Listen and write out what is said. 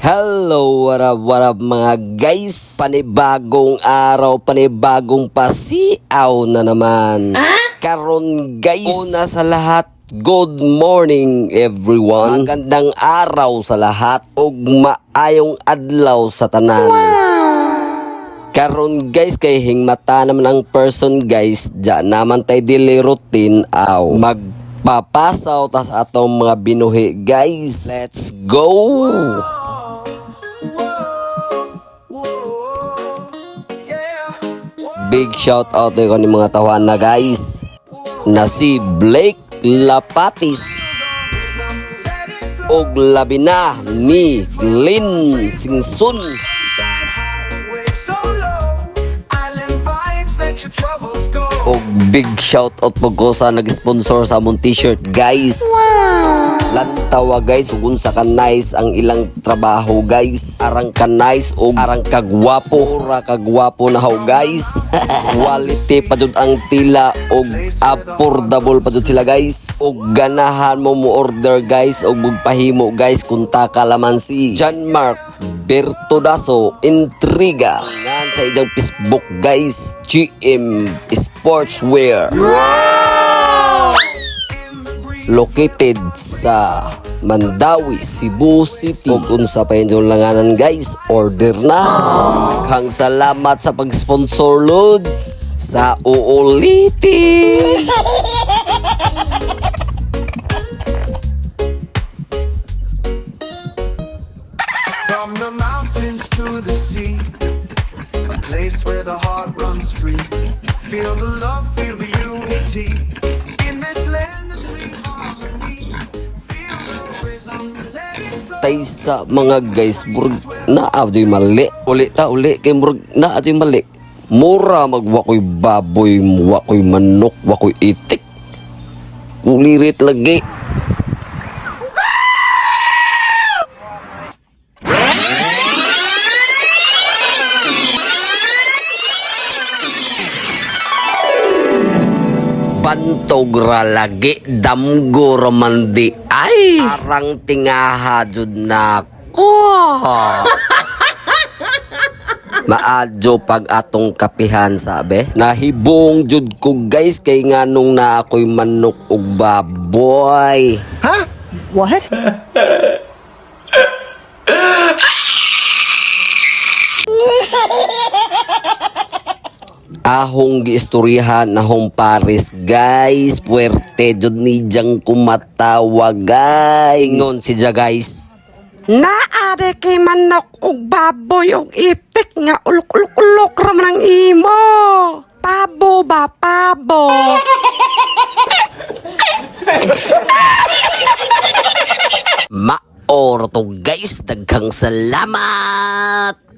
Hello, what up, what up mga guys? Panibagong araw, panibagong pasiaw na naman. Karon guys, una sa lahat, good morning everyone. Magandang araw sa lahat ug maayong adlaw sa tanan. Karon guys kay hingmata naman ang person guys, diyan naman tay daily routine aw. Magpapasaw tas atong mga binuhi guys. Let's go! Big shout out ko ni mga tawan na guys. Na si Blake Lapatis. Og labi na ni Lynn Singsun. Og big shout out po ko sa nag-sponsor sa among t-shirt guys Lantawa guys ug unsa ka nice ang ilang trabaho guys. Arang ka nice ug arang ka gwapo. Ora ka gwapo na ho guys. Quality pa jud ang tila ug affordable pa jud sila guys. Ug ganahan mo mo order guys ug magpahimo guys kung taka laman si John Mark Bertodaso Intriga. Ngan sa ijang Facebook guys. GM Sportswear located sa Mandawi, Cebu City. Ug unsa pa inyong langanan guys, order na. Maghang salamat sa pag-sponsor Lods sa uulitin. From the mountains to the sea, a place where the heart runs free. Feel the love, feel the unity. Tay sa mga guys, burg na adoy mali. Uli ta uli kay burg na adoy mali. Mura magwakoy baboy, wakoy manok, wakoy itik. Kulirit lagi. Bantog ra lagi damgo ramandi ay arang tingaha jud na ko Maadyo pag atong kapihan sabi. Nahibong jud ko guys kay nganong na ako'y manok ug baboy. Huh? What? Ahong giistoryahan ahong Paris guys. Puwerte jud ni diyang kumatawa guys. Ingon si Ja guys. Naade kay manok ug baboy ug itik nga ulok-ulok-ulok ra man ang imo. Pabo ba pabo? Maor to guys. Daghang salamat.